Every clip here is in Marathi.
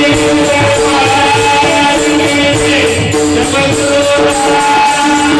Thank you.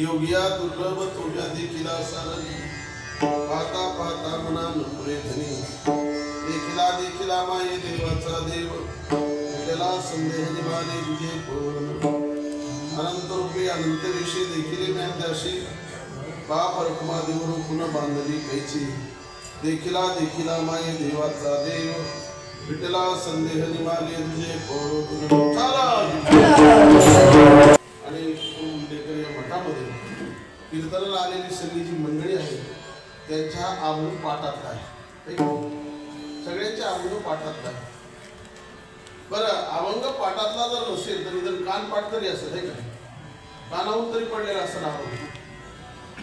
योग्या दुर्लभ तुझ्या देखिला सारणी पाहता पाहता मना नपुरे धनी. देखिला देखिला माये देवाचा देव. केला संदेह निभाले विजय पूर्ण अनंत रूपी अनंत विषयी देखिले ज्ञानदाशी पाप रखमा देवरून बांधली कैची देखिला देखिला माये देवाचा देव विठला संदेह निमाले तुझे आणि या मठामध्ये कीर्तनाला आलेली सगळी जी मंडळी आहे त्यांच्या आवडून पाठात काय सगळ्यांच्या आवडून पाठात काय बरं अभंग पाठातला जर नसेल तर इतर कान पाठ तरी असेल है का? तरी पडलेला असं अभंग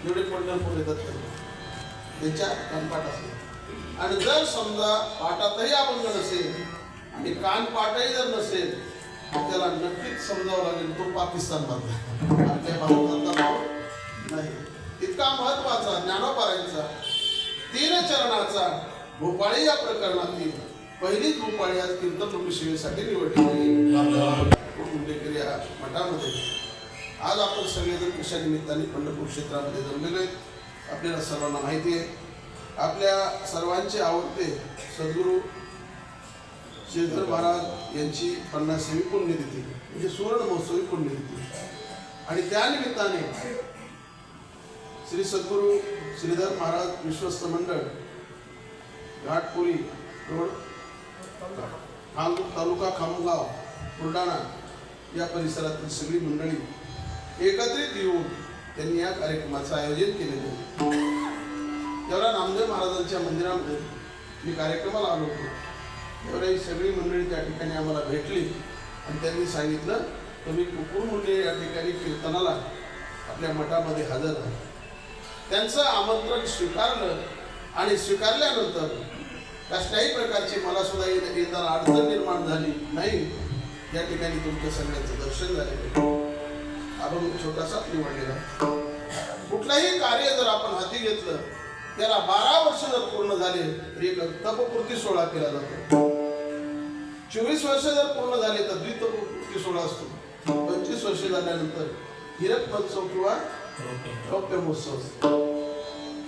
जेवढे पंढरपूर येतात त्याच्या कानपाट असेल. आणि जर समजा पाठातही अभंग नसेल आणि कानपाटही जर नसेल तर त्याला नक्कीच समजावं लागेल तो पाकिस्तान मधला आपल्या भारतातला भाव नाही. इतका महत्त्वाचा ज्ञानोपारायचा तीन चरणाचा भोपाळी या प्रकरणातील पहिलीच भोपाळी आज कीर्तन लोक सेवेसाठी निवडली कुंडेकर मठामध्ये. आज आपण सगळेजण कशा निमित्ताने पंढरपूर क्षेत्रामध्ये जमलेलो आहेत. आपल्याला सर्वांना माहिती आहे. आपल्या सर्वांचे आवडते सद्गुरू श्रीधर महाराज यांची पन्नासावी पुण्यतिथी म्हणजे सुवर्ण महोत्सवी पुण्यतिथी. आणि त्या निमित्ताने श्री सद्गुरू श्रीधर महाराज विश्वस्त मंडळ घाटपुरी रोड खामगाव तालुका खामगाव बुलढाणा या परिसरातील सगळी मंडळी एकत्रित येऊन त्यांनी या कार्यक्रमाचं आयोजन केलेलं आहे. तेवढा नामदेव महाराजांच्या मंदिरामध्ये मी कार्यक्रमाला आलो होतो. तेवढ्या ही सगळी मंडळी त्या ठिकाणी आम्हाला भेटली आणि त्यांनी सांगितलं तुम्ही कुकुर मुंडे या ठिकाणी कीर्तनाला आपल्या मठामध्ये हजर आहे त्यांचं आमंत्रण स्वीकारलं आणि स्वीकारल्यानंतर कसल्याही प्रकारची मला सुद्धा येताना अडचण निर्माण झाली नाही. या ठिकाणी तुमच्या सगळ्यांचं दर्शन झालेलं आपण छोटासा निवडलेला आहे. कुठलंही कार्य जर आपण हाती घेतलं त्याला बारा वर्ष जर पूर्ण झाले तर एक तपपूर्ती सोहळा केला जातो. चोवीस वर्ष जर पूर्ण झाले तर द्वितपूर्ती सोहळा असतो. पंचवीस वर्ष झाल्यानंतर हिरक महोत्सव किंवा रौप्य महोत्सव असतो.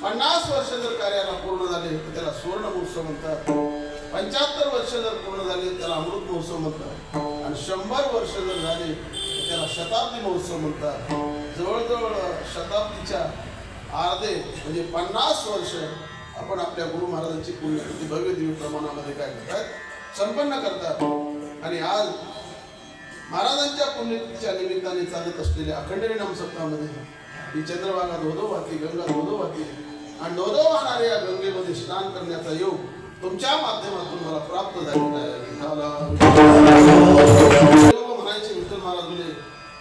पन्नास वर्ष जर कार्याला पूर्ण झाले तर त्याला सुवर्ण महोत्सव म्हणतात. पंच्याहत्तर वर्ष जर पूर्ण झाले त्याला अमृत महोत्सव म्हणतात. आणि शंभर वर्ष जर झाले त्याला शताब्दी महोत्सव म्हणतात. जवळजवळ शताब्दीच्या अर्धे म्हणजे पन्नास वर्ष आपण आपल्या गुरु महाराजांची पुण्यकृती भव्य दिव्य प्रमाणामध्ये काय करतात? संपन्न करतात. आणि आज महाराजांच्या पुण्यकृतीच्या निमित्ताने चालत असलेल्या अखंड नाम सप्ताहामध्ये ही चंद्रभागा धोधो वाहती गंगा धोधो वाहती आणि धोधो वाहणाऱ्या या गंगेमध्ये स्नान करण्याचा योग तुमच्या माध्यमातून मला प्राप्त झालेला आहे. म्हणायचे विठ्ठल महाराज बोले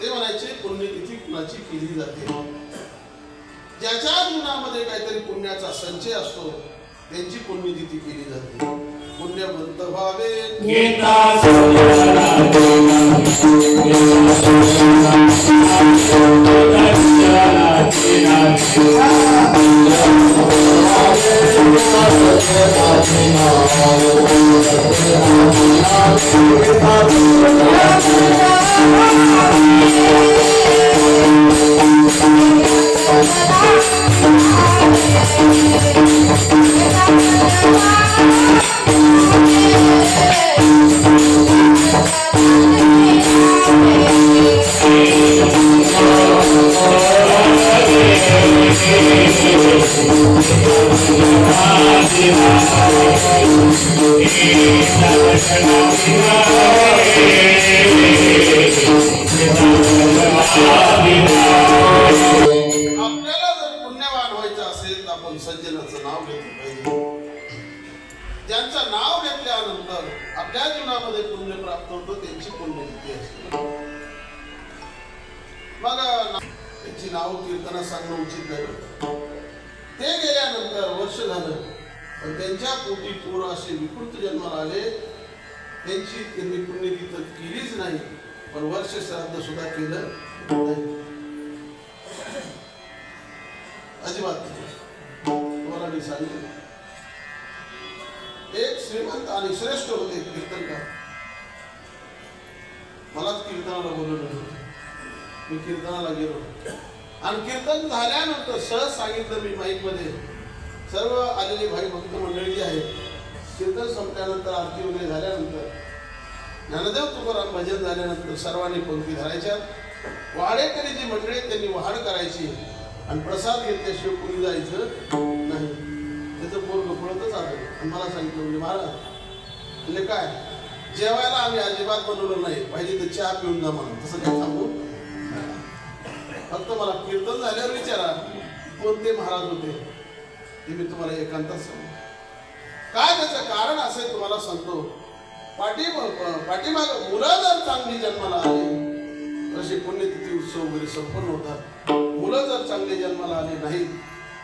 ते म्हणायचे पुण्यतिथी कुणाची केली जाते? ज्याच्या जीवनामध्ये काहीतरी पुण्याचा संचय असतो त्यांची पुण्यतिथी केली जाते. पुण्यवंत व्हावे. सांगणं उचित नाही ते गेल्यानंतर वर्ष झालं. पण त्यांच्या पोटी पोरं असे विकृत जन्माला आले. त्यांची त्यांनी पुण्यती तर केलीच नाही पण वर्ष श्राद्ध सुद्धा केलं नाही. अजिबात तुम्हाला मी सांगितलं एक श्रीमंत आणि श्रेष्ठ होते कीर्तनकार. मलाच कीर्तनाला बोलवलं होतं मी कीर्तनाला गेलो. आणि कीर्तन झाल्यानंतर सहज सांगितलं मी माईकमध्ये सर्व आलेली भाई भक्त मंडळी जी आहेत कीर्तन संपल्यानंतर आरती वगैरे झाल्यानंतर ज्ञानदेव तुकाराम भजन झाल्यानंतर सर्वांनी पंक्ती धरायच्या. वाडेकरी जी मंडळी त्यांनी वाढ करायची आणि प्रसाद घेतल्याशिवाय कोणी जायचं नाही. त्याचं पोरग पळतच आलं. आणि मला सांगितलं म्हणजे महाराज म्हणजे काय? जेवायला आम्ही अजिबात बनवलं नाही. पाहिजे तर चहा पिऊन जा म्हणून. तसं काय थांबू फक्त मला कीर्तन झाल्यावर विचारा कोणते महाराज होते? ते मी तुम्हाला एकांतात सांगतो. काय त्याचं कारण असेल तुम्हाला सांगतो. पाठी पाठीमाग मुलं जर चांगली जन्माला आली. तसे पुण्यतिथी उत्सव वगैरे संपन्न होतात. मुलं जर चांगले जन्माला आले नाही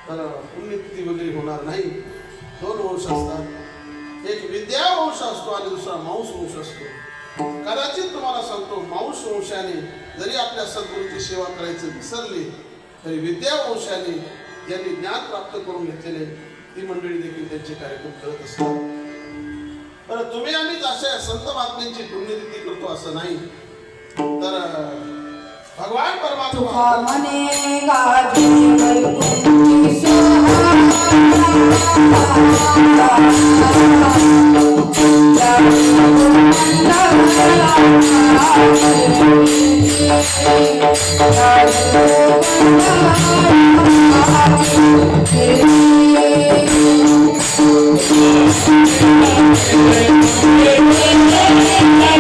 तर पुण्यतिथी वगैरे होणार नाही. दोन वंश असतात. एक विद्या वंश असतो आणि दुसरा मांस वंश असतो. कदाचित तुम्हाला सांगतो मांस वंशाने जरी आपल्या सद्गुरूची सेवा करायचं विसरले तरी विद्या वंशाने ज्ञान प्राप्त करून घेतलेले ती मंडळी देखील त्यांचे कार्यक्रम करत असतात. तर तुम्ही आम्ही अशा संत महात्म्यांची पुण्यतिथी करतो असं नाही तर भगवान परमात्मा तुका मने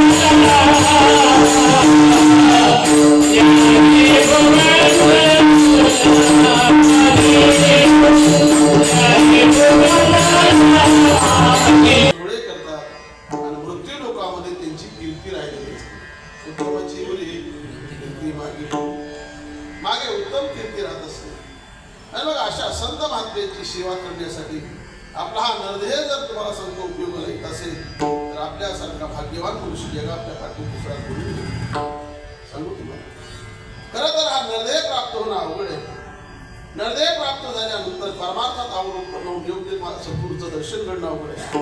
प्राप्त झाल्यानंतर परमार्थात आवरून होऊन योग्य सद्गुरूचं दर्शन घडणं अवघड आहे.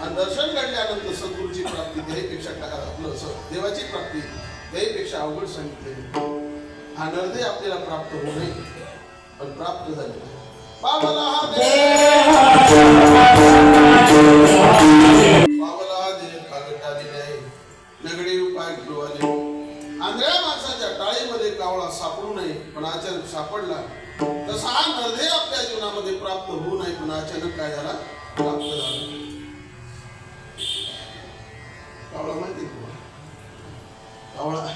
आणि दर्शन घडल्यानंतर सद्गुरूची प्राप्ती देहीपेक्षा आपलं देवाची प्राप्ती देहीपेक्षा अवघड सांगितलेली हा नरदेह आपल्याला प्राप्त होऊ नये पण प्राप्त झाले बाबाला हा बाबाला हा देह कागद आलेले नगडी उपाय आले. आंधळ्या माणसाच्या टाळीमध्ये कावळा सापडू नये पण अचानक सापडला. तसा हा आपल्या जीवनामध्ये प्राप्त होऊ नये पण अचानक काय झाला? प्राप्त झाला कावळा माहिती कावळा.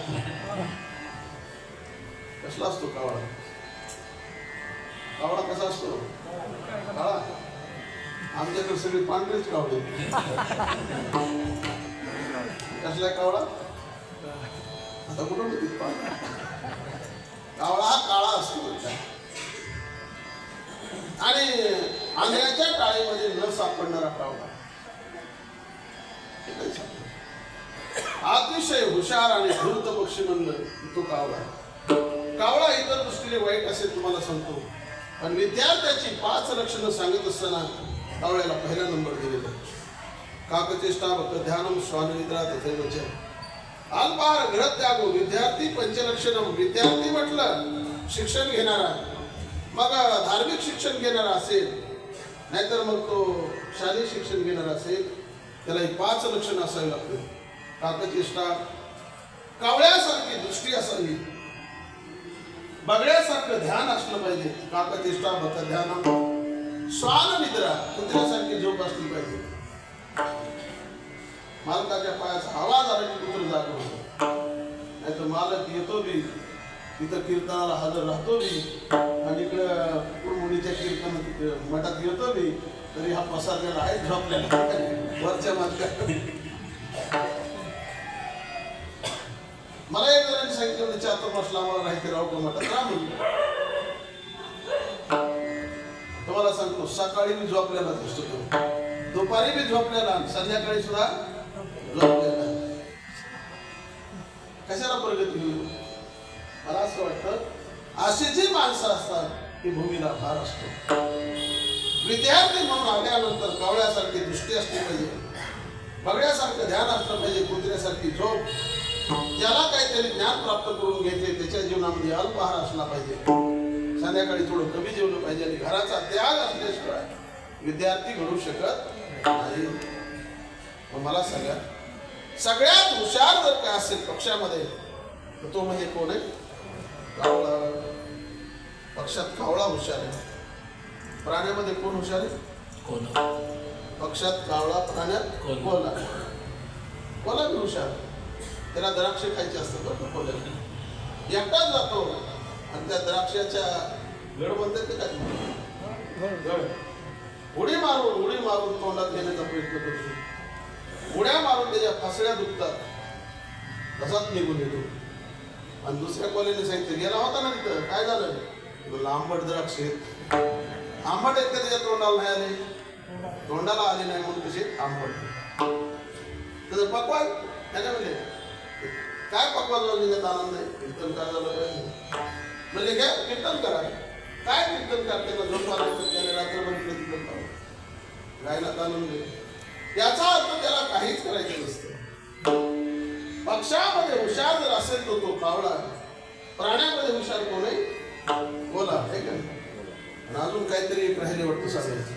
कसला असतो कावळा? कावळा कसा असतो? काळा. आमच्याकडे सगळे पांढरेच कावळे कसला कावळा? आता कुठं होती कावळा हा काळा असतो आणि आंधळ्याच्या टाळीमध्ये न सापडणारा कावळा अतिशय हुशार आणि धूर्त पक्षी म्हणलं तो कावळा कावळा इतर दृष्टीने वाईट असेल तुम्हाला सांगतो. पण विद्यार्थ्याची पाच लक्षणं सांगत असताना कावळ्याला पहिला नंबर दिलेला काकचेष्टा भक्त ध्यानम श्वाननिद्रा तथैवच. अल्पहार ग्रहत्यागो विद्यार्थी पंचलक्षणम विद्यार्थी म्हटलं शिक्षण घेणारा. मग धार्मिक शिक्षण घेणारा असेल नाहीतर मग तो शालेय शिक्षण घेणारा असेल त्याला ही पाच लक्षणं असावी लागतील. काकचेष्टा कावळ्यासारखी दृष्टी असावी. बगड्यासारखं ध्यान असलं पाहिजे. काकचेष्टा बत ध्यान स्वान निद्रा कुत्र्यासारखी झोप असली पाहिजे. मालकाच्या पायाचा आवाज आला की कुत्र जाग नाही तर मालक येतो बी. तिथं कीर्तनाला हजर राहतो मी आणि इकडं कुडमुडीच्या कीर्तन मठात येतो मी तरी हा पसारलेला आहे झोपलेला वरच्या मालका मला एक जणांनी सांगितलं चार चातुर्मास लांबला राहायचे राव का मठात. राम. तुम्हाला सांगतो सकाळी मी झोपलेला दिसतो तो. दुपारी मी झोपलेला संध्याकाळी सुद्धा झोपलेला. कशाला प्रगती होईल मला असं वाटतं अशी जी माणसं असतात ती भूमीला भार असतो. विद्यार्थी म्हणून आल्यानंतर कावळ्यासारखी दृष्टी असली पाहिजे. बघण्यासारखं ध्यान असलं पाहिजे कुत्र्यासारखी झोप. ज्याला काहीतरी ज्ञान प्राप्त करून घ्यायचे त्याच्या जीवनामध्ये अल्पहार असला पाहिजे. संध्याकाळी थोडं कमी जेवलं पाहिजे आणि घराचा त्याग असल्याशिवाय विद्यार्थी घडू शकत नाही. मला सांगा सगळ्यात हुशार जर काय असेल पक्षामध्ये तर तो म्हणजे कोण आहे? कावळा पक्षात कावळा हुशार आहे. प्राण्यामध्ये कोण हुशार आहे? कोण? पक्षात कावळा प्राण्यात. कोल्हा कोल्हा बी हुशार. त्याला द्राक्ष खायचे असतात बरं का कोल्ह्याला एकटाच जातो आणि त्या द्राक्षाच्या गड म्हणतात ते काय? गड उडी मारून उडी मारून तोंडात घेण्याचा प्रयत्न करतो. उड्या मारून त्याच्या फासड्या दुखतात. तसाच निघून येतो. आणि दुसऱ्या कॉलेजने सांगितलं गेला होता ना तिथं काय झालं? म्हणलं, आंबट द्राक्ष आहेत. आंबट आहेत का त्याच्या तोंडाला नाही आले? तोंडाला आले नाही म्हणून तसे आंबट. त्याचं पकवान त्याच्या म्हणजे? काय पकवान लावून त्याच्यात आनंद आहे? कीर्तन करायला म्हणजे काय कीर्तन करा. काय कीर्तन करा प्राण्यामध्ये हुशार कोण आहे? बोला आहे का आणि अजून काहीतरी एक राहिले वाटतं सांगायचं.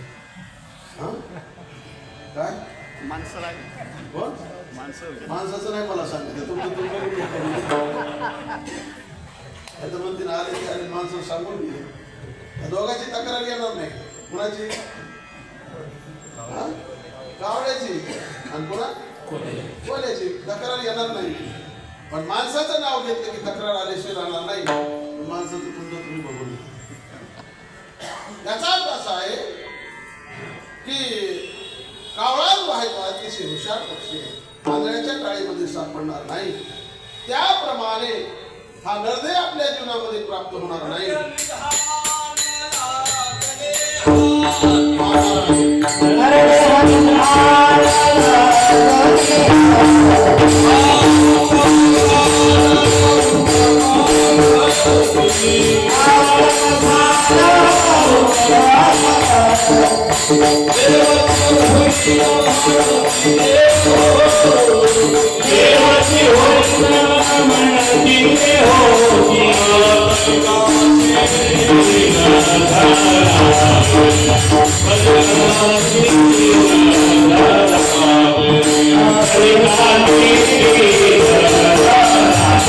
हा? काय? माणसाला कोण? माणसं माणसाचं नाही मला सांगितलं. तुमचं तुम्ही आता म्हणते आले की आले माणसं सांगून गेले या दोघांची तक्रार येणार नाही. कुणाची? हा? कावड्याची आणि पुन्हा कोल्याची तक्रार येणार नाही. पण माणसाचं नाव घेतलं की तक्रार आल्याशिवाय राहणार नाही माणसाचं तुमचं तुम्ही बघून याचा अर्थ असा आहे की कावळा जो आहे तो अतिशय हुशार पक्षी आहे आंधळ्याच्या काळीमध्ये सापडणार नाही त्याप्रमाणे हा नरदे आपल्या जीवनामध्ये प्राप्त होणार नाही हरे लागलेली आहे.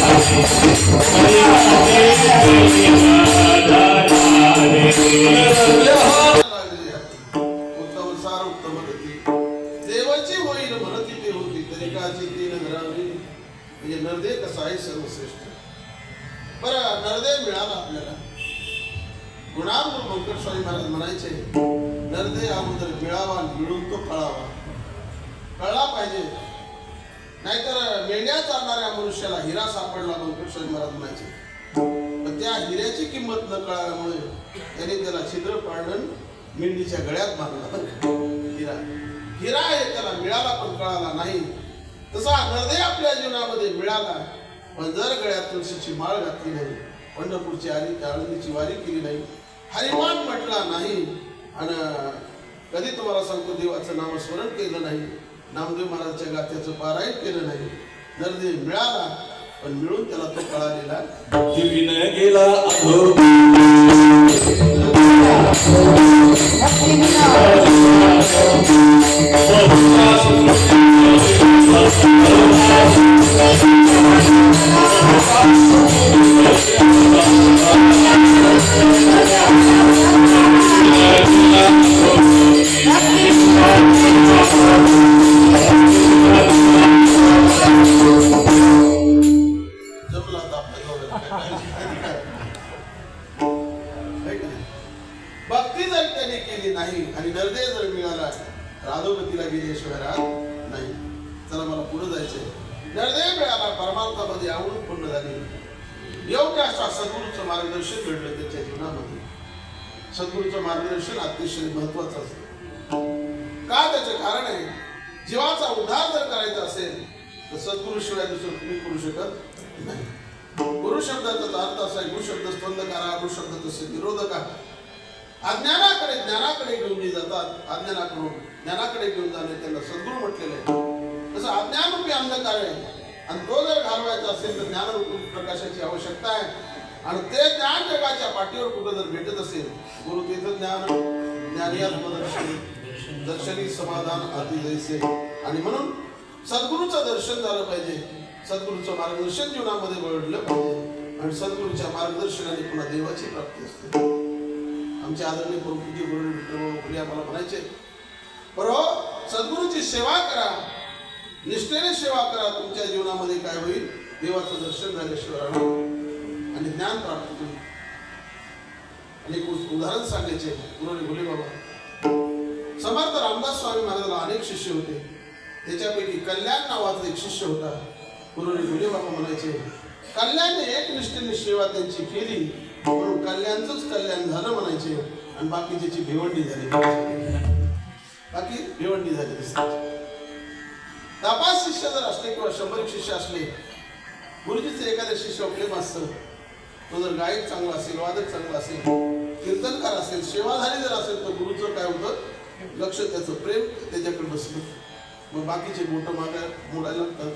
म्हणजे नरदे कसा आहे सर्वश्रेष्ठ? बरं नरदे मिळाला आपल्याला. गुणांवर मंकट स्वामी महाराज म्हणायचे नरदे अगोदर मिळावा मिळून तो कळावा कळला पाहिजे. नाहीतर मेंढ्या चालणाऱ्या मनुष्याला हिरा सापडला मंकट स्वामी महाराज म्हणायचे. पण त्या हिऱ्याची किंमत न कळाल्यामुळे त्याने त्याला छिद्र पाडून मेंढीच्या गळ्यात बांधला हिरा. हिरा हे त्याला मिळाला पण कळाला नाही. तसा हृदय आपल्या जीवनामध्ये मिळाला. पण जर गळ्यात तुळशीची माळ घातली नाही पंढरपूरची आली आळंदीची वारी केली नाही हरिमान म्हटला नाही आणि कधी तुम्हाला सांगतो देवाचं नामस्मरण केलं नाही नामदेव महाराजच्या गाथ्याचं पारायण केलं नाही. नरदेव मिळाला पण मिळून त्याला तो कळालेला दिविन शहरात नाही. चला मला पुढे जायचंय. निर्णय मिळाला परमार्थामध्ये आवडून पूर्ण झाली. योग्य अशा सद्गुरूचं मार्गदर्शन घडलं त्याच्या जीवनामध्ये. सद्गुरूचं मार्गदर्शन अतिशय महत्वाचं असतं. का त्याचे कारण आहे? जीवाचा उद्धार जर करायचा असेल तर सद्गुरूशिवाय दुसरं तुम्ही करू शकत नाही. गुरु शब्दाचा अर्थ असा आहे गुरु शब्द स्पंद करा गुरु शब्द तसे विरोधक आहे अज्ञानाकडे ज्ञानाकडे घेऊन जातात अज्ञानाकडून ज्ञानाकडे घेऊन जाणे त्यांना सद्गुरू म्हटलेलं आहे तसं अज्ञानरूपी अंधकार आहे आणि तो जर घालवायचा असेल तर ज्ञानरूपी प्रकाशाची आवश्यकता आहे आणि ते ज्ञान जगाच्या पाठीवर कुठं जर भेटत असेल गुरु तिथं ज्ञान ज्ञानी आत्मदर्शन दर्शनी समाधान आधी जैसे आणि म्हणून सद्गुरूचं दर्शन झालं पाहिजे सद्गुरूचं मार्गदर्शन जीवनामध्ये वळलं पाहिजे आणि सद्गुरूच्या मार्गदर्शनाने पुन्हा देवाची प्राप्ती असते आमचे आदरणीय प्रभूजी गुरु विठ्ठल आम्हाला म्हणायचे बरो सद्गुरूची सेवा करा. निष्ठेने सेवा करा. तुमच्या जीवनामध्ये काय होईल? देवाचं दर्शन झाल्याशिवाय आणि ज्ञान प्राप्त होईल. आणि उदाहरण सांगायचे. गुरु भोले बाबा समर्थ रामदास स्वामी महाराजाला अनेक शिष्य होते. त्याच्यापैकी कल्याण नावाचा एक शिष्य होता. गुरु भोले बाबा म्हणायचे कल्याणने एक निष्ठेने सेवा त्यांची केली. म्हणून कल्याणचंच कल्याण झालं म्हणायचे. आणि बाकीच्याची भिवंडी झाली. बाकी? भिवंडी झाली दिसते दहा पाच शिष्य जर असले किंवा शंभर शिष्य असले गुरुजीचे एखादे शिष्य प्रेम असतं. तो जर गायक चांगला असेल वादक चांगला असेल कीर्तनकार असेल सेवाधारी जर असेल तर गुरुचं काय होतं? लक्ष त्याचं प्रेम त्याच्याकडे बसलं. मग बाकीचे मोठं मागा मोडायला लागतात.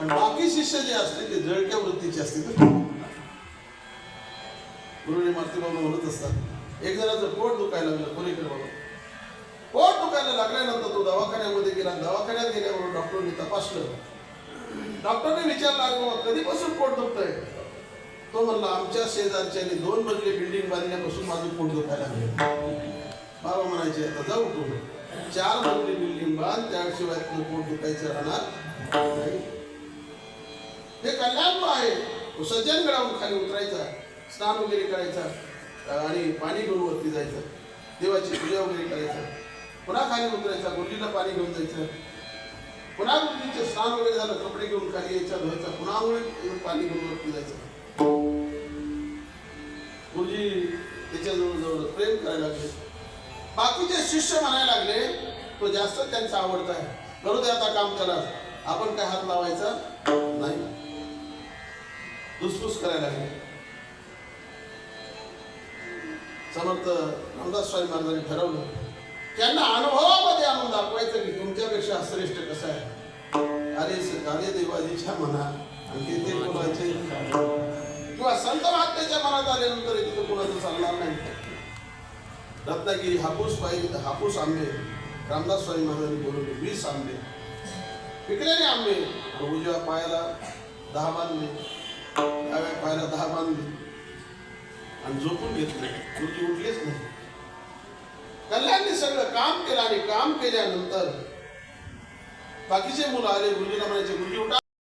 आणि बाकी शिष्य जे असते ते जळक्या वृत्तीचे असते गुरुने मारुती बाबा म्हणत असतात एक जणाचं पोट दुखायला लागलं पुरेकर बाबा पोट दुखायला लागल्यानंतर तो दवाखान्यामध्ये गेला. दवाखान्यात गेल्यावर डॉक्टरने तपासलं. डॉक्टरने विचारला "अरे कधीपासून पोट दुखतंय? तो म्हणला आमच्या शेजारच्याने दोन मजली बिल्डिंग बांधण्यापासून माझं पोट दुखायला लागलं. बाबा म्हणायचे आता जाऊ तू. चार मजली बिल्डिंग बांध त्याशिवाय तुझं पोट दुखायचं राहणार हे कल्याण आहे. तो सज्जनगडावरून खाली उतरायचा स्नान वगैरे करायचा आणि पाणी गुरुवरती जायचं. देवाची पूजा वगैरे करायचं. पुन्हा खाली उतरायचा गुरुजीला पाणी घेऊन जायचं. पुन्हा गुरुजीचे स्नान वगैरे झालं कपडे घेऊन खाली यायचा धुवायचा पुन्हा पाणी घेऊन वरती जायचं. गुरुजी त्याच्याजवळ जवळ प्रेम करायला लागले. बाकीचे शिष्य म्हणायला लागले तो जास्त त्यांचा आवडता आहे. करू दे आता काम करा आपण काय हात लावायचा? नाही. दुसफूस करायला लागले. समर्थ रामदास स्वामी महाराजांनी ठरवलं त्यांना अनुभवामध्ये आणून दाखवायचं की तुमच्यापेक्षा श्रेष्ठ कसं आहे. अरे अरे देवाजीच्या मनात आणि ते बोलायचे किंवा संत महात्म्याच्या मनात आल्यानंतर तिथं कोणाचं चालणार नाही. रत्नागिरी हापूस पाहिजे तर हापूस आंबे. रामदास स्वामी महाराजांनी बोलवले वीस आंबे. पिकलेले आंबे. उजव्या पायाला दहा बांधले. डाव्या पायाला दहा बांधले. आणि झोपून घेतले. गुरुजी उठलेच नाही. कल्याणने सगळं काम केलं आणि काम केल्यानंतर बाकीचे मुलं आले गुरुजीला म्हणायचे गुरुजी उठा.